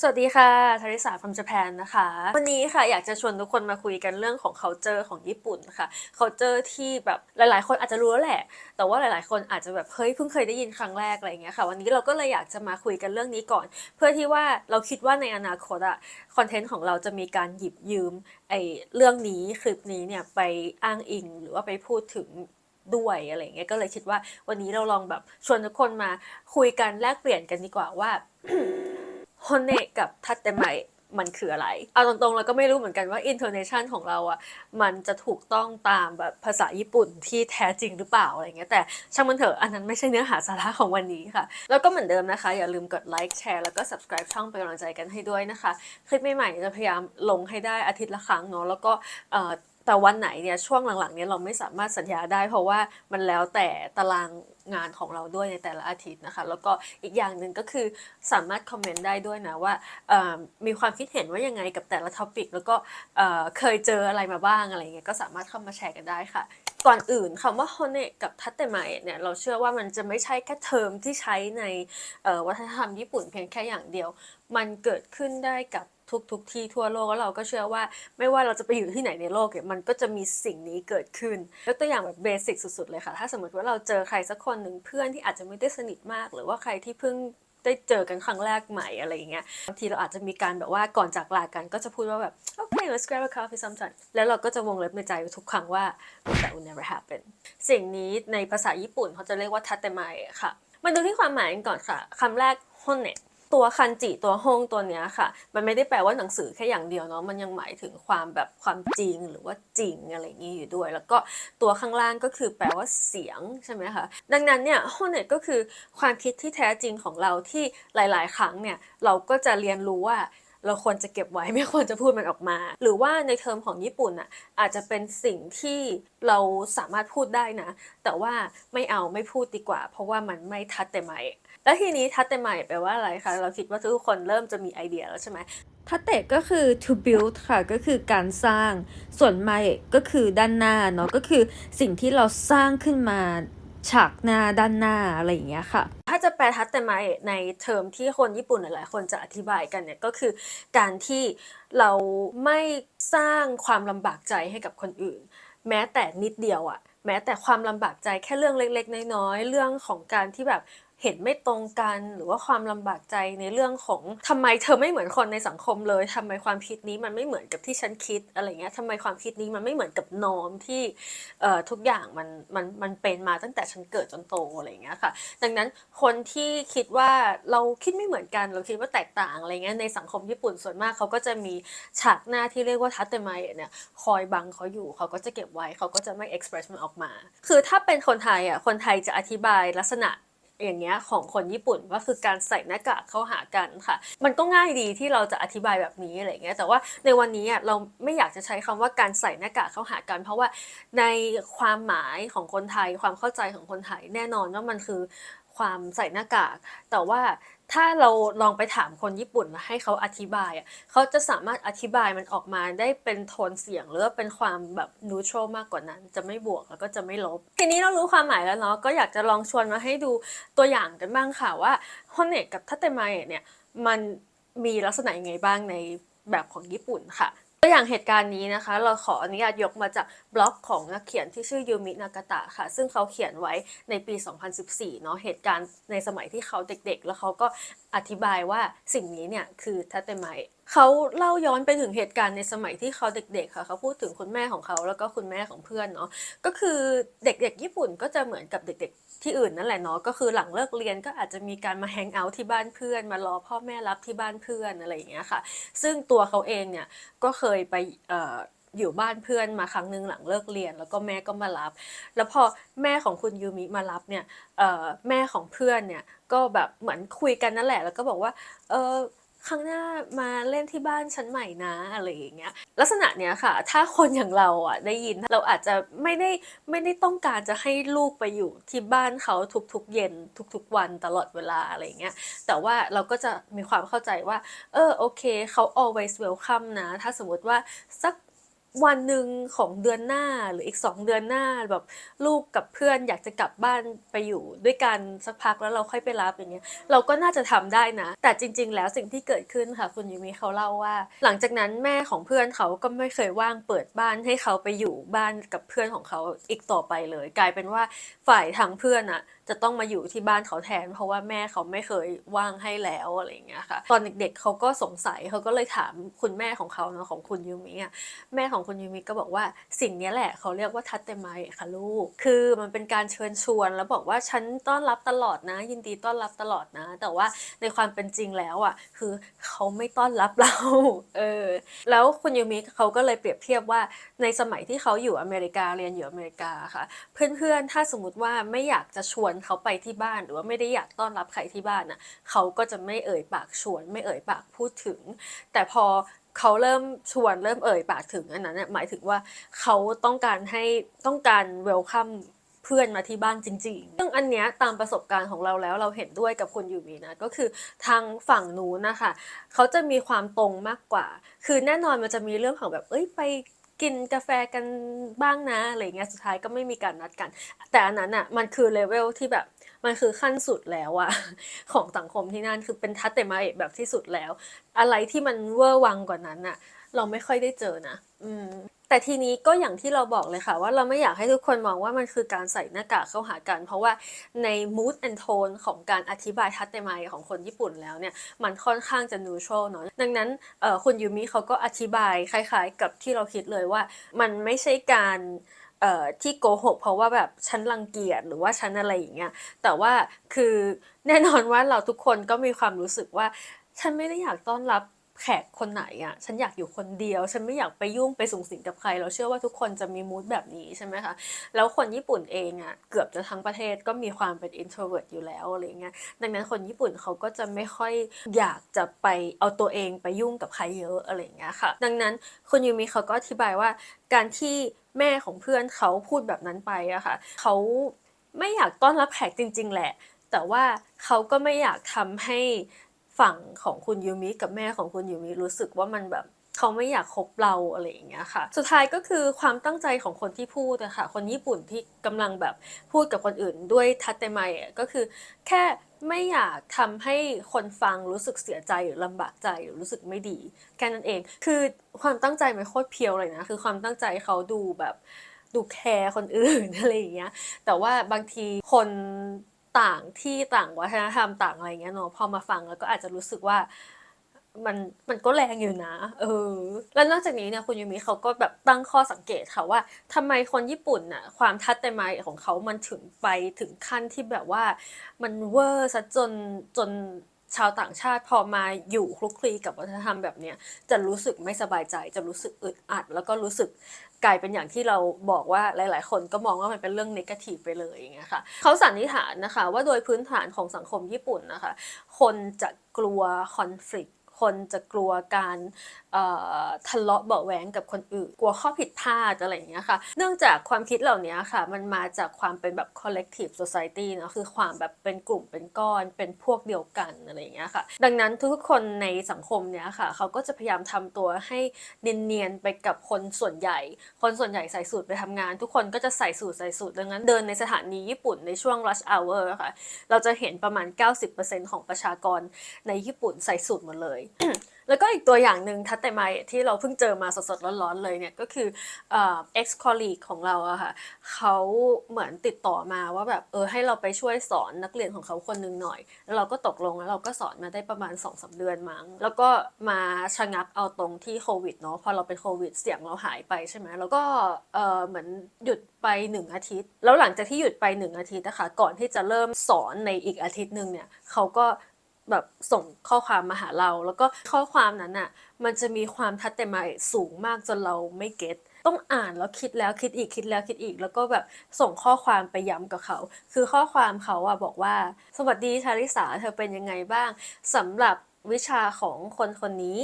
สวัสดีค่ะทาริสา from Japan นะคะ วันนี้ค่ะอยากจะชวนทุกคนมาคุยกันเรื่องของ culture ของญี่ปุ่นค่ะ culture ที่แบบหลาย ๆ คนอาจจะรู้แล้วแหละ แต่ว่าหลาย ๆ คนอาจจะแบบเฮ้ยเพิ่งเคยได้ยินครั้งแรกอะไรอย่างเงี้ยค่ะ วันนี้เราก็เลยอยากจะมาคุยกันเรื่องนี้ก่อน เพื่อที่ว่าเราคิดว่าในอนาคตอะคอนเทนต์ของเราจะมีการหยิบยืมไอ้เรื่องนี้คลิปนี้เนี่ยไปอ้างอิงหรือว่าไปพูดถึงด้วยอะไรอย่างเงี้ย ก็เลยคิดว่าวันนี้เราลองแบบชวนทุกคนมาคุยกันแลกเปลี่ยนกันดีกว่าว่า ฮอนเนะกับทัตเตไมมันคืออะไร เอาตรงๆเราก็ไม่รู้เหมือนกันว่า intonation ของเราอะ มันจะถูกต้องตามแบบภาษาญี่ปุ่นที่แท้จริงหรือเปล่าอะไรเงี้ย แต่ช่างมันเถอะ อันนั้นไม่ใช่เนื้อหาสาระของวันนี้ค่ะ แล้วก็เหมือนเดิมนะคะ อย่าลืมกดไลค์แชร์แล้วก็ subscribe ช่องเป็นกำลังใจกันให้ด้วยนะคะ คลิปใหม่ๆจะพยายามลงให้ได้อาทิตย์ละครั้งเนาะ แล้วก็เออ แต่วันไหนเนี่ยช่วงหลังๆเนี่ยเราไม่สามารถสัญญาได้ เพราะว่ามันแล้วแต่ตารางงานของเราด้วยในแต่ละอาทิตย์นะคะ แล้วก็อีกอย่างหนึ่งก็คือสามารถคอมเมนต์ได้ด้วยนะว่ามีความคิดเห็นว่ายังไงกับแต่ละท็อปิกแล้วก็เคยเจออะไรมาบ้างอะไรเงี้ยก็สามารถเข้ามาแชร์กันได้ค่ะ ก่อนอื่นคำว่าโฮเนกับทัตเตไมเนี่ยเราเชื่อว่ามันจะไม่ใช่แค่เทอมที่ใช้ในวัฒนธรรมญี่ปุ่นเพียงแค่อย่างเดียว มันเกิดขึ้นได้กับทุกๆที่ทั่วโลกแล้วเราก็เชื่อว่าไม่ว่าเราจะไปอยู่ที่ไหนในโลกเนี่ยมันก็จะมีสิ่งนี้เกิดขึ้นยกตัวอย่างแบบเบสิกสุดๆเลยค่ะ ถ้าสมมติว่าเราเจอใครสักคนหนึ่งเพื่อนที่อาจจะไม่ได้สนิทมาก หรือว่าใครที่เพิ่ง ได้เจอกันครั้งแรกใหม่อะไรอย่างเงี้ยบางทีเราอาจจะมีการแบบว่าก่อนจากลากันก็จะพูดว่าแบบโอเค let's grab a coffee sometime แล้วเราก็จะวงเล็บในใจทุกครั้งว่า that will never happen สิ่งนี้ในภาษาญี่ปุ่นเขาจะเรียกว่าทัตเตไมค่ะ มาดูที่ความหมายกันก่อนค่ะคำแรกฮอนเน ตัวคันจิตัวฮงตัวเนี้ยค่ะ มันไม่ได้แปลว่าหนังสือแค่อย่างเดียวเนาะมันยังหมายถึงความแบบความจริงหรือว่าจริงอะไรอย่างนี้อยู่ด้วย แล้วก็ตัวข้างล่างก็คือแปลว่าเสียงใช่ไหมคะดังนั้นเนี่ยฮอนเนะก็คือความคิดที่แท้จริงของเราที่หลาย ๆ ครั้งเนี่ยเราก็จะเรียนรู้ว่า เราควรจะเก็บไว้ไม่ควรจะพูดมันออกมา หรือว่าในเทอมของญี่ปุ่นอะอาจจะเป็นสิ่งที่เราสามารถพูดได้นะ แต่ว่าไม่เอาไม่พูดดีกว่า เพราะว่ามันไม่ทัดแต่ใหม่แล้วทีนี้ทัดแต่ใหม่แปลว่าอะไรคะเราคิดว่าทุกคนเริ่มจะมีไอเดียแล้วใช่ไหมทัดเตะก็คือ to build ค่ะ ก็คือการสร้าง ส่วนไมก็คือด้านหน้าเนาะ ก็คือสิ่งที่เราสร้างขึ้นมา ฉากหน้าด้านหน้าอะไรอย่างเงี้ยค่ะ ถ้าจะแปลทัตเตไมในเทอมที่คนญี่ปุ่นหลายๆคนจะอธิบายกันเนี่ยก็คือการที่เราไม่สร้างความลำบากใจให้กับคนอื่น แม้แต่นิดเดียวอะแม้แต่ความลำบากใจแค่เรื่องเล็ก ๆ น้อยๆเรื่องของการที่แบบเห็นไม่ตรงกันหรือว่าความลำบากใจในเรื่องของทำไมเธอไม่เหมือนคนในสังคมเลยทำไมความคิดนี้มันไม่เหมือนกับที่ฉันคิดอะไรเงี้ยทำไมความคิดนี้มันไม่เหมือนกับนอมที่ทุกอย่างมันมันมันเป็นมาตั้งแต่ฉันเกิดจนโตอะไรเงี้ยค่ะ ดังนั้นคนที่คิดว่าเราคิดไม่เหมือนกันเราคิดว่าแตกต่างอะไรเงี้ยในสังคมญี่ปุ่นส่วนมากเขาก็จะมีฉากหน้าที่เรียกว่าทัตเตไมเนี่ยคอยบังเขาอยู่เขาก็จะเก็บไว้เขาก็จะไม่ express มันออกมา คือถ้าเป็นคนไทยอะคนไทยจะอธิบายลักษณะ อย่างเงี้ยของคนญี่ปุ่นก็คือการใส่หน้ากากเข้าหากันค่ะ มันก็ง่ายดีที่เราจะอธิบายแบบนี้อะไรเงี้ยแต่ว่าในวันนี้อะเราไม่อยากจะใช้คำว่าการใส่หน้ากากเข้าหากัน เพราะว่าในความหมายของคนไทย ความเข้าใจของคนไทยแน่นอนว่ามันคือความใส่หน้ากาก แต่ว่า ถ้าเราลองไปถามคนญี่ปุ่นแล้วให้เขาอธิบายอะเขาจะสามารถอธิบายมันออกมาได้เป็นโทนเสียงหรือว่าเป็นความแบบนูทรัลมากกว่านั้น จะไม่บวกแล้วก็จะไม่ลบ ทีนี้เรารู้ความหมายแล้วเนาะก็อยากจะลองชวนมาให้ดูตัวอย่างกันบ้างค่ะว่าฮอนเนะกับทัตเตไมเนี่ยมันมีลักษณะยังไงบ้างในแบบของญี่ปุ่นค่ะ ตัวอย่างเหตุการณ์นี้นะคะ เราขออนุญาตยกมาจากบล็อกของนักเขียนที่ชื่อยูมินากาตะค่ะ ซึ่งเขาเขียนไว้ในปี 2014 เนาะเหตุการณ์ในสมัยที่เขาเด็กๆ แล้วเขาก็อธิบายว่าสิ่งนี้เนี่ยคือทัตเตไม เขาเล่าย้อนไปถึงเหตุการณ์ในสมัยที่เขาเด็กๆค่ะเขาพูดถึงคุณแม่ของเขาแล้วก็คุณแม่ของเพื่อนเนาะก็คือเด็กๆญี่ปุ่นก็จะเหมือนกับเด็กๆที่อื่นนั่นแหละเนาะก็คือหลังเลิกเรียนก็อาจจะมีการมาแฮงเอาท์ที่บ้านเพื่อน มารอพ่อแม่รับที่บ้านเพื่อนอะไรอย่างเงี้ยค่ะ ซึ่งตัวเขาเองเนี่ยก็เคยไปอออยู่บ้านเพื่อนมาครั้งหนึ่งหลังเลิกเรียน แล้วก็แม่ก็มารับ แล้วพอแม่ของคุณยูมิมารับเนี่ยแม่ของเพื่อนเนี่ยก็แบบเหมือนคุยกันนั่นแหละ แล้วก็บอกว่าเออ ครั้งหน้ามาเล่นที่บ้านฉันใหม่นะอะไรอย่างเงี้ยลักษณะเนี้ยค่ะ ถ้าคนอย่างเราอะได้ยินเราอาจจะไม่ได้ไม่ได้ต้องการจะให้ลูกไปอยู่ที่บ้านเขาทุกๆเย็นทุกๆวันตลอดเวลาอะไรอย่างเงี้ยแต่ว่าเราก็จะมีความเข้าใจว่า เออโอเคเขา always welcome นะ ถ้าสมมติว่าสัก วันหนึ่งของเดือนหน้าหรืออีกสองเดือนหน้าแบบลูกกับเพื่อนอยากจะกลับบ้านไปอยู่ด้วยกันสักพักแล้วเราค่อยไปรับอย่างเงี้ยเราก็น่าจะทำได้นะ แต่จริง ๆ แล้วสิ่งที่เกิดขึ้นค่ะ คุณยูมิเขาเล่าว่า หลังจากนั้นแม่ของเพื่อนเขาก็ไม่เคยว่างเปิดบ้านให้เขาไปอยู่บ้านกับเพื่อนของเขาอีกต่อไปเลย กลายเป็นว่าฝ่ายทางเพื่อนอะจะต้องมาอยู่ที่บ้านเขาแทน เพราะว่าแม่เขาไม่เคยว่างให้แล้วอะไรเงี้ยค่ะ ตอนเด็กๆเขาก็สงสัยเขาก็เลยถามคุณแม่ของเขาเนาะของคุณยูมิอะแม่ของคุณยูมิก็บอกว่าสิ่งนี้แหละเขาเรียกว่าทัตเตไมค่ะลูก คือมันเป็นการเชิญชวนแล้วบอกว่าฉันต้อนรับตลอดนะ ยินดีต้อนรับตลอดนะ แต่ว่าในความเป็นจริงแล้วอะคือเขาไม่ต้อนรับเราเออแล้วคุณยูมิเขาก็เลยเปรียบเทียบว่าในสมัยที่เขาอยู่อเมริกาเรียนอยู่อเมริกาค่ะ เพื่อนๆถ้าสมมติว่าไม่อยากจะชวนเขาไปที่บ้านหรือว่าไม่ได้อยากต้อนรับใครที่บ้านน่ะเขาก็จะไม่เอ่ยปากชวน ไม่เอ่ยปากพูดถึง แต่พอเขาเริ่มชวนเริ่มเอ่ยปากถึงอันนั้นน่ะหมายถึงว่าเขาต้องการให้ต้องการเวลคัมเพื่อนมาที่บ้านจริงๆ ซึ่งอันเนี้ยตามประสบการณ์ของเราแล้วเราเห็นด้วยกับคุณยูมีนะ ก็คือทางฝั่งนู้นนะคะ เขาจะมีความตรงมากกว่า คือแน่นอนมันจะมีเรื่องของแบบ เอ้ยไป กินกาแฟกันบ้างนะอะไรเงี้ยสุดท้ายก็ไม่มีการนัดกัน แต่อันนั้นอะมันคือเลเวลที่แบบมันคือขั้นสุดแล้วอะของสังคมที่นั่นคือเป็นทัตเตมาเอะแบบที่สุดแล้ว อะไรที่มันเวอร์วังกว่านั้นอะเราไม่ค่อยได้เจอนะ อืม แต่ทีนี้ก็อย่างที่เราบอกเลยค่ะว่าเราไม่อยากให้ทุกคนมองว่ามันคือการใส่หน้ากากเข้าหากัน เพราะว่าใน mood and tone ของการอธิบายทัตเตมายของคนญี่ปุ่นแล้วเนี่ย มันค่อนข้างจะ neutral เนาะดังนั้นเอ่อคุณยูมิเขาก็อธิบายคล้ายๆ กับที่เราคิดเลยว่ามันไม่ใช่การเอ่อที่โกหกเพราะว่าแบบฉันรังเกียจหรือว่าฉันอะไรอย่างเงี้ยแต่ว่าคือแน่นอนว่าเราทุกคนก็มีความรู้สึกว่าฉันไม่ได้อยากต้อนรับ แขกคนไหนอะ่ะ ฉันอยากอยู่คนเดียว ฉันไม่อยากไปยุ่งไปสูงสิงกับใคร เราเชื่อว่าทุกคนจะมีมูดแบบนี้ใช่ไหมคะ แล้วคนญี่ปุ่นเองอะ่ะ เกือบจะทั้งประเทศก็มีความเป็น introvert อยู่แล้วอะไรเงี้ย ดังนั้นคนญี่ปุ่นเขาก็จะไม่ค่อยอยากจะไปเอาตัวเองไปยุ่งกับใครเยอะอะไรเงี้ยค่ะ ดังนั้นคุณยูมิเขาก็อธิบายว่า การที่แม่ของเพื่อนเขาพูดแบบนั้นไปอะค่ะเขาไม่อยากต้อนรับแขกจริง ๆ แหละ แต่ว่าเขาก็ไม่อยากทำให้ ฝั่งของคุณยูมิกับแม่ของคุณยูมิรู้สึกว่ามันแบบเขาไม่อยากคบเราอะไรอย่างเงี้ยค่ะ สุดท้ายก็คือความตั้งใจของคนที่พูดอะค่ะ คนญี่ปุ่นที่กำลังแบบพูดกับคนอื่นด้วยทัตเตไมอะก็คือ แค่ไม่อยากทำให้คนฟังรู้สึกเสียใจหรือลำบากใจหรือรู้สึกไม่ดีแค่นั้นเอง คือความตั้งใจมันโคตรเพียวเลยนะ คือความตั้งใจเขาดูแบบดูแคร์คนอื่นอะไรอย่างเงี้ย แต่ว่าบางทีคน ต่างที่ต่างวัฒนธรรมต่างอะไรเงี้ยเนาะพอมาฟังแล้วก็อาจจะรู้สึกว่ามันมันก็แรงอยู่นะ เออ แล้วนอกจากนี้เนี่ยคุณยูมิเขาก็แบบตั้งข้อสังเกตค่ะว่าทำไมคนญี่ปุ่นน่ะความทัดเตมายของเขามันถึงไปถึงขั้นที่แบบว่ามันเวอร์ซะจนจน ชาวต่างชาติพอมาอยู่คลุกคลีกับวัฒนธรรมแบบเนี้ยจะรู้สึกไม่สบายใจ จะรู้สึกอึดอัด แล้วก็รู้สึกกลายเป็นอย่างที่เราบอกว่าหลาย ๆ คนก็มองว่ามันเป็นเรื่องนกาทีฟไปเลยอย่างเงี้ยค่ะเขาสันนิษฐานนะคะ ว่าโดยพื้นฐานของสังคมญี่ปุ่นนะคะ คนจะกลัวคอน FLICT คนจะกลัวการทะเลาะเบาะแว้งกับคนอื่น กลัวข้อผิดพลาดอะไรอย่างเงี้ยค่ะ เนื่องจากความคิดเหล่านี้ค่ะ มันมาจากความเป็นแบบ collective society เนาะคือความแบบเป็นกลุ่มเป็นก้อน เป็นพวกเดียวกันอะไรอย่างเงี้ยค่ะ ดังนั้นทุกคนในสังคมเนี้ยค่ะ เขาก็จะพยายามทำตัวให้เนียนๆไปกับคนส่วนใหญ่ คนส่วนใหญ่ใส่สูทไปทำงาน ทุกคนก็จะใส่สูทใส่สูทดังนั้นเดินในสถานีญี่ปุ่นในช่วง rush hour ค่ะ เราจะเห็นประมาณ 90%ของประชากรในญี่ปุ่นใส่สูทหมดเลยแล้วก็อีกตัวอย่างหนึ่งทัตเตไมที่เราเพิ่งเจอมาสดๆร้อนๆเลยเนี่ยก็คือเอ่อ ex colleague ของเราอะค่ะเขาเหมือนติดต่อมาว่าแบบเออให้เราไปช่วยสอนนักเรียนของเขาคนหนึงหน่อย แล้วเราก็ตกลงแล้วเราก็สอนมาได้ประมาณ2อสเดือนมั้ง แล้วก็มาชะงักเอาตรงที่โควิดเนาะพอเราเป็นโควิดเสียงเราหายไปใช่ไหมแล้วก็เออเหมือนหยุดไปหนึ่งอาทิตย์ แล้วหลังจากที่หยุดไปหนึ่งอาทิตย์นะคะก่อนที่จะเริ่มสอนในอีกอาทิตย์หนึ่งเนี่ยเขาก็ แบบส่งข้อความมาหาเรา แล้วก็ข้อความนั้นน่ะมันจะมีความทัดเต็มาสูงมากจนเราไม่เก็ตต้องอ่านแล้วคิดแล้วคิดอีกคิดแล้วคิดอีก แล้วก็แบบส่งข้อความไปย้ำกับเขา คือข้อความเขาอะบอกว่า สวัสดีชาลิสาเธอเป็นยังไงบ้างสำหรับวิชาของคนคนนี้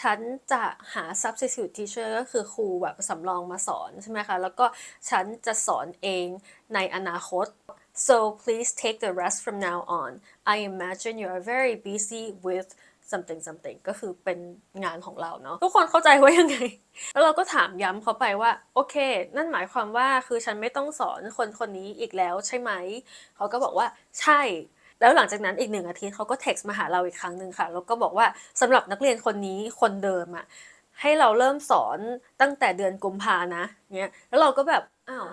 ฉันจะหา substitute teacher ก็คือครูแบบสำรองมาสอนใช่ไหมคะ แล้วก็ฉันจะสอนเองในอนาคต so please take the rest from now on I imagine you are very busy with something something ก็คือเป็นงานของเราเนาะทุกคนเข้าใจว่ายังไง แล้วเราก็ถามย้ำเขาไปว่า โอเค นั่นหมายความว่าคือฉันไม่ต้องสอนคนคนนี้อีกแล้วใช่ไหม เขาก็บอกว่าใช่ แล้วหลังจากนั้นอีกหนึ่งอาทิตย์เขาก็เท็กซ์มาหาเราอีกครั้งหนึ่งค่ะ แล้วก็บอกว่าสำหรับนักเรียนคนนี้คนเดิมอะให้เราเริ่มสอนตั้งแต่เดือนกุมภานะเนี้ยแล้วเราก็แบบอ้าว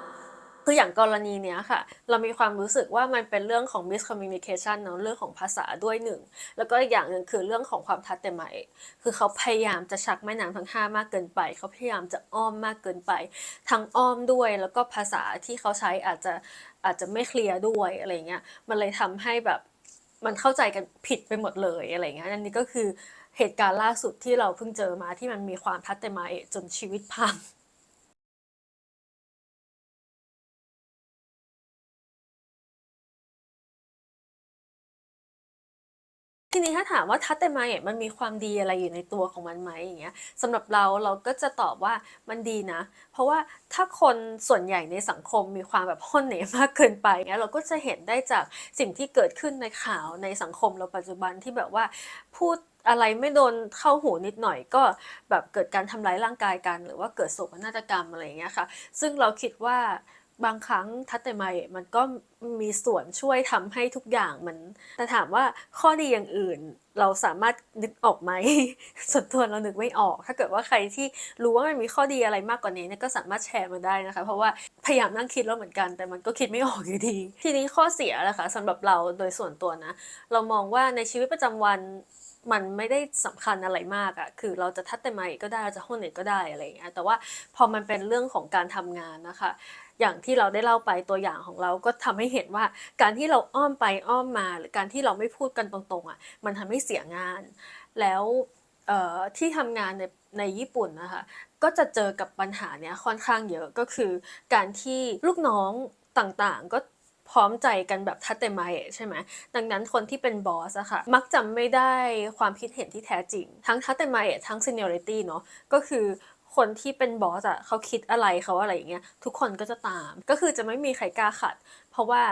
คืออย่างกรณีเนี้ยค่ะ เรามีความรู้สึกว่ามันเป็นเรื่องของ miscommunication เนาะเรื่องของภาษาด้วยหนึ่ง แล้วก็อีกอย่างหนึ่งคือเรื่องของความทัดเตไหมคือเขาพยายามจะชักแม่น้ำทั้งห้ามากเกินไป เขาพยายามจะอ้อมมากเกินไป ทั้งอ้อมด้วย แล้วก็ภาษาที่เขาใช้อาจจะอาจจะไม่เคลียร์ด้วยอะไรเงี้ย มันเลยทำให้แบบมันเข้าใจกันผิดไปหมดเลยอะไรเงี้ยอันนี้ก็คือเหตุการณ์ล่าสุดที่เราเพิ่งเจอมาที่มันมีความทัดเตไหมจนชีวิตพัง ทีนี้ถ้าถามว่าทัตเตไมอะมันมีความดีอะไรอยู่ในตัวของมันไหมอย่างเงี้ยสำหรับเราเราก็จะตอบว่ามันดีนะ เพราะว่าถ้าคนส่วนใหญ่ในสังคมมีความแบบห้นเหนมากเกินไปเงี้ยเราก็จะเห็นได้จากสิ่งที่เกิดขึ้นในข่าวในสังคมเราปัจจุบันที่แบบว่าพูดอะไรไม่โดนเข้าหูนิดหน่อยก็แบบเกิดการทำร้ายร่างกายกัน หรือว่าเกิดโศกนาฏกรรมอะไรอย่างเงี้ยค่ะ ซึ่งเราคิดว่า บางครั้งทัตเตไมมันก็มีส่วนช่วยทำให้ทุกอย่างมันแต่ถามว่าข้อดีอย่างอื่น เราสามารถนึกออกไหมส่วนตัวเรานึกไม่ออก ถ้าเกิดว่าใครที่รู้ว่ามันมีข้อดีอะไรมากกว่านี้เนี่ยก็สามารถแชร์มาได้นะคะ เพราะว่าพยายามนั่งคิดแล้วเหมือนกัน แต่มันก็คิดไม่ออกอยู่ดี ทีนี้ข้อเสียนะคะสำหรับเราโดยส่วนตัวนะ เรามองว่าในชีวิตประจำวันมันไม่ได้สำคัญอะไรมากอะคือเราจะทัดแต่ไมก็ได้ เราจะห้นเน็ตก็ได้อะไรอย่างเงี้ย แต่ว่าพอมันเป็นเรื่องของการทำงานนะคะ อย่างที่เราได้เล่าไปตัวอย่างของเราก็ทำให้เห็นว่า การที่เราอ้อมไปอ้อมมา หรือการที่เราไม่พูดกันตรงๆอะมันทำให้เสียงาน แล้วที่ทำงานในในญี่ปุ่นนะคะก็จะเจอกับปัญหาเนี้ยค่อนข้างเยอะก็คือ การที่ลูกน้องต่างๆก็พร้อมใจกันแบบทัดเตไมเอใช่ไหมดังนั้นคนที่เป็นบอสอะค่ะ มักจะไม่ได้ความคิดเห็นที่แท้จริง ทั้งทัดเตไมเอทั้ง seniority เนาะก็คือ คนที่เป็นบอสอะเขาคิดอะไรเขาอะไรอย่างเงี้ยทุกคนก็จะตาม ก็คือจะไม่มีใครกล้าขัด เพราะว่า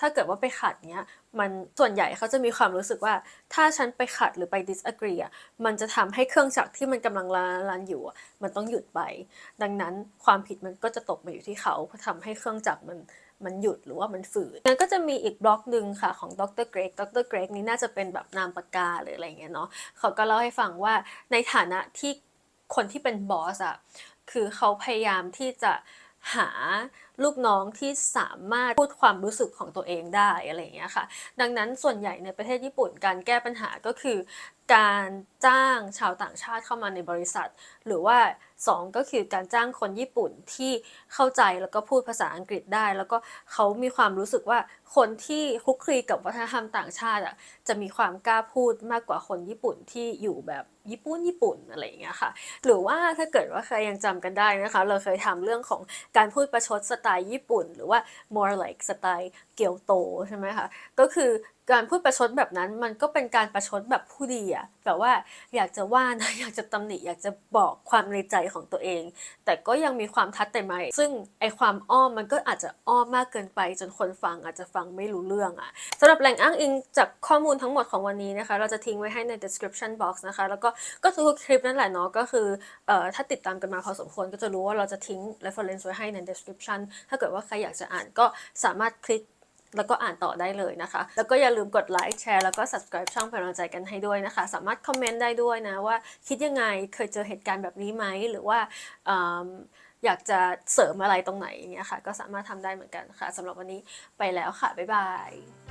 ถ้าเกิดว่าไปขัดเนี้ยมันส่วนใหญ่เขาจะมีความรู้สึกว่า ถ้าฉันไปขัดหรือไป disagree อะมันจะทำให้เครื่องจักรที่มันกำลังรันอยู่มันต้องหยุดไป ดังนั้นความผิดมันก็จะตกมาอยู่ที่เขาเพราะทำให้เครื่องจักรมันมันหยุดหรือว่ามันฝืนงั้นก็จะมีอีกบล็อกหนึ่งค่ะของดรเกรกดรเกรกนี่น่าจะเป็นแบบนามปากกาหรืออะไรเงี้ยเนาะเขาก็เล่าให้ฟังว่าในฐานะที่ คนที่เป็นบอสอะคือเขาพยายามที่จะหาลูกน้องที่สามารถพูดความรู้สึกของตัวเองได้อะไรอย่างเงี้ยค่ะ ดังนั้นส่วนใหญ่ในประเทศญี่ปุ่นการแก้ปัญหาก็คือ การจ้างชาวต่างชาติเข้ามาในบริษัท หรือว่า สองก็คือการจ้างคนญี่ปุ่นที่เข้าใจแล้วก็พูดภาษาอังกฤษได้ แล้วก็เขามีความรู้สึกว่าคนที่คลุกคลีกับวัฒนธรรมต่างชาติอะจะมีความกล้าพูดมากกว่าคนญี่ปุ่นที่อยู่แบบญี่ปุ่นญี่ปุ่นอะไรอย่างเงี้ยค่ะ หรือว่าถ้าเกิดว่าใครยังจำกันได้นะคะ เราเคยทำเรื่องของการพูดประชดสไตล์ญี่ปุ่น หรือว่า more like สไตล์เกียวโตใช่ไหมคะ ก็คือการพูดประชดแบบนั้นมันก็เป็นการประชดแบบผู้ดีอะแบบว่าอยากจะว่านะอยากจะตำหนิอยากจะบอกความในใจของตัวเอง แต่ก็ยังมีความทัดแต่ไม่ซึ่งไอความอ้อมมันก็อาจจะอ้อมมากเกินไป จนคนฟังอาจจะฟังไม่รู้เรื่องอะสำหรับแหล่งอ้างอิงจากข้อมูลทั้งหมดของวันนี้นะคะ เราจะทิ้งไว้ให้ใน description box นะคะ แล้วก็ก็ทุกคลิปนั่นแหละเนาะก็คือเอ่อถ้าติดตามกันมาพอสมควรก็จะรู้ว่าเราจะทิ้ง reference ไว้ให้ใน description ถ้าเกิดว่าใครอยากจะอ่านก็สามารถคลิก แล้วก็อ่านต่อได้เลยนะคะ แล้วก็อย่าลืมกดไลค์แชร์แล้วก็ subscribe ช่องเป็นกำลังใจกันให้ด้วยนะคะ สามารถคอมเมนต์ได้ด้วยนะว่าคิดยังไงเคยเจอเหตุการณ์แบบนี้ไหมหรือว่าออยากจะเสริมอะไรตรงไหนอย่างเงี้ยค่ะ ก็สามารถทำได้เหมือนกันค่ะสำหรับวันนี้ไปแล้วค่ะ บ๊ายบาย